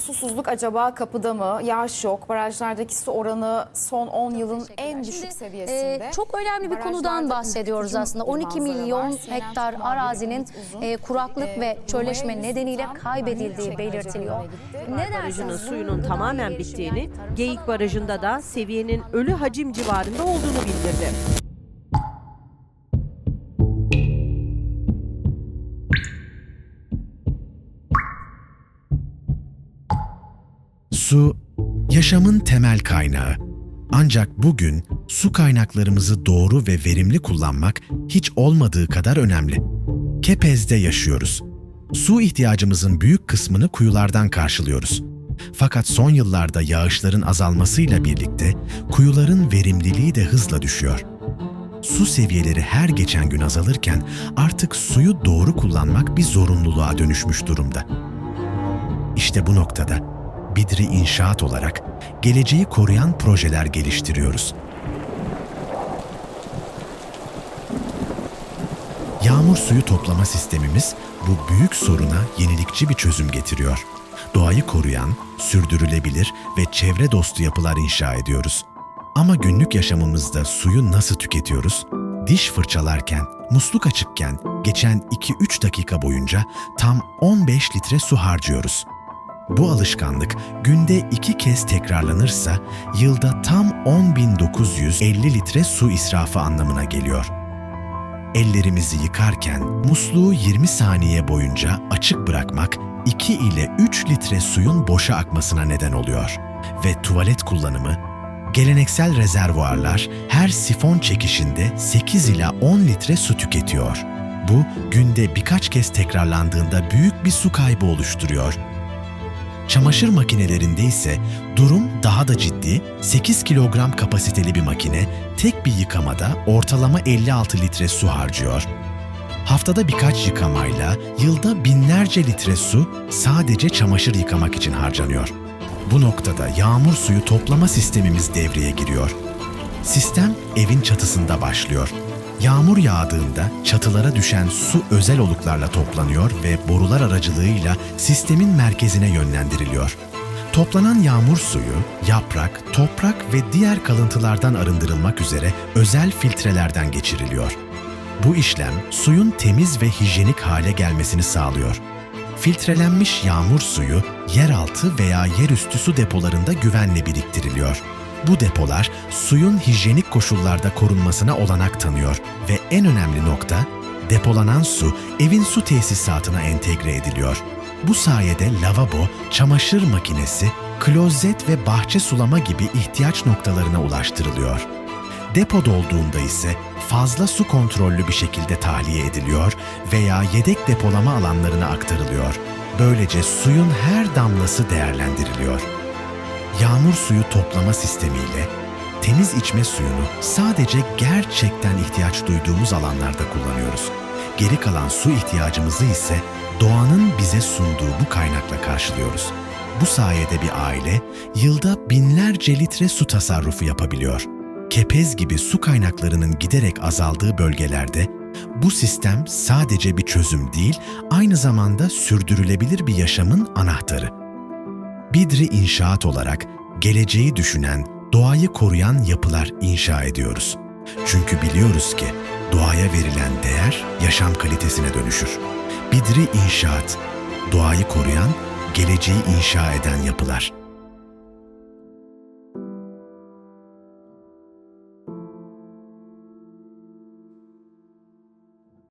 Susuzluk acaba kapıda mı? Yağış yok. Barajlardaki su oranı son 10 yılın en düşük Şimdi, seviyesinde. e, çok önemli bir konudan bahsediyoruz aslında. bir 12 manzara milyon var. Hektar arazinin e, kuraklık e, ve çölleşme Mayıs nedeniyle kaybedildiği belirtiliyor. Ne Barajının suyunun tamamen bittiğini, Geyik Barajı'nda da seviyenin ölü hacim civarında olduğunu bildirdi. Su, yaşamın temel kaynağı. Ancak bugün su kaynaklarımızı doğru ve verimli kullanmak hiç olmadığı kadar önemli. Kepez'de yaşıyoruz. Su ihtiyacımızın büyük kısmını kuyulardan karşılıyoruz. Fakat son yıllarda yağışların azalmasıyla birlikte kuyuların verimliliği de hızla düşüyor. Su seviyeleri her geçen gün azalırken artık suyu doğru kullanmak bir zorunluluğa dönüşmüş durumda. İşte bu noktada Bidri İnşaat olarak geleceği koruyan projeler geliştiriyoruz. Yağmur suyu toplama sistemimiz bu büyük soruna yenilikçi bir çözüm getiriyor. Doğayı koruyan, sürdürülebilir ve çevre dostu yapılar inşa ediyoruz. Ama günlük yaşamımızda suyu nasıl tüketiyoruz? Diş fırçalarken, musluk açıkken geçen 2-3 dakika boyunca tam 15 litre su harcıyoruz. Bu alışkanlık günde iki kez tekrarlanırsa yılda tam 10.950 litre su israfı anlamına geliyor. Ellerimizi yıkarken musluğu 20 saniye boyunca açık bırakmak 2 ile 3 litre suyun boşa akmasına neden oluyor. Ve tuvalet kullanımı Geleneksel rezervuarlar her sifon çekişinde 8 ila 10 litre su tüketiyor. Bu günde birkaç kez tekrarlandığında büyük bir su kaybı oluşturuyor Çamaşır makinelerinde ise durum daha da ciddi. 8 kilogram kapasiteli bir makine tek bir yıkamada ortalama 56 litre su harcıyor. Haftada birkaç yıkamayla yılda binlerce litre su sadece çamaşır yıkamak için harcanıyor. Bu noktada yağmur suyu toplama sistemimiz devreye giriyor. Sistem evin çatısında başlıyor. Yağmur yağdığında çatılara düşen su özel oluklarla toplanıyor ve borular aracılığıyla sistemin merkezine yönlendiriliyor. Toplanan yağmur suyu, yaprak, toprak ve diğer kalıntılardan arındırılmak üzere özel filtrelerden geçiriliyor. Bu işlem suyun temiz ve hijyenik hale gelmesini sağlıyor. Filtrelenmiş yağmur suyu yeraltı veya yerüstü su depolarında güvenle biriktiriliyor. Bu depolar suyun hijyenik koşullarda korunmasına olanak tanıyor ve en önemli nokta depolanan su evin su tesisatına entegre ediliyor. Bu sayede lavabo, çamaşır makinesi, klozet ve bahçe sulama gibi ihtiyaç noktalarına ulaştırılıyor. Depo dolduğunda ise fazla su kontrollü bir şekilde tahliye ediliyor veya yedek depolama alanlarına aktarılıyor. Böylece suyun her damlası değerlendiriliyor. Yağmur suyu toplama sistemiyle temiz içme suyunu sadece gerçekten ihtiyaç duyduğumuz alanlarda kullanıyoruz. Geri kalan su ihtiyacımızı ise doğanın bize sunduğu bu kaynakla karşılıyoruz. Bu sayede bir aile yılda binlerce litre su tasarrufu yapabiliyor. Kepez gibi su kaynaklarının giderek azaldığı bölgelerde bu sistem sadece bir çözüm değil, aynı zamanda sürdürülebilir bir yaşamın anahtarı. Bidri İnşaat olarak geleceği düşünen, doğayı koruyan yapılar inşa ediyoruz. Çünkü biliyoruz ki doğaya verilen değer yaşam kalitesine dönüşür. Bidri İnşaat, doğayı koruyan, geleceği inşa eden yapılar.